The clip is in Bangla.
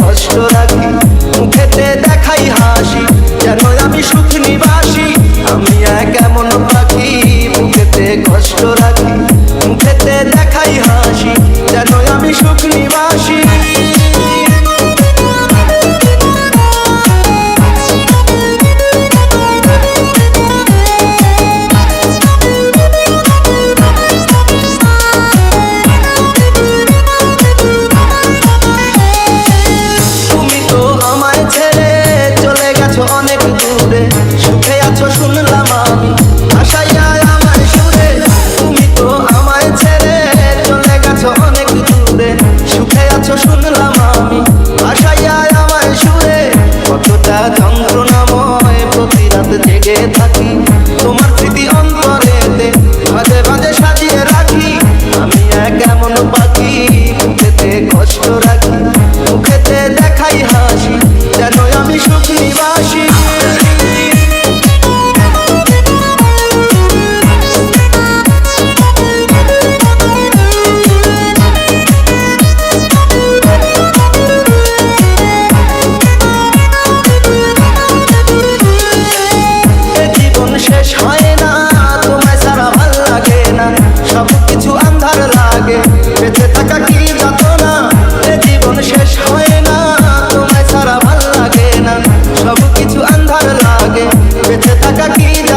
কষ্ট রাখি, মুখেতে দেখাই হাসি, যেন আমি সুখ নিবাসী। আমি এক এমন পাখি, মুখেতে কষ্ট রাখি, মুখেতে দেখাই হাসি। সুখে আছো শুনলাম আমি। Hasta aquí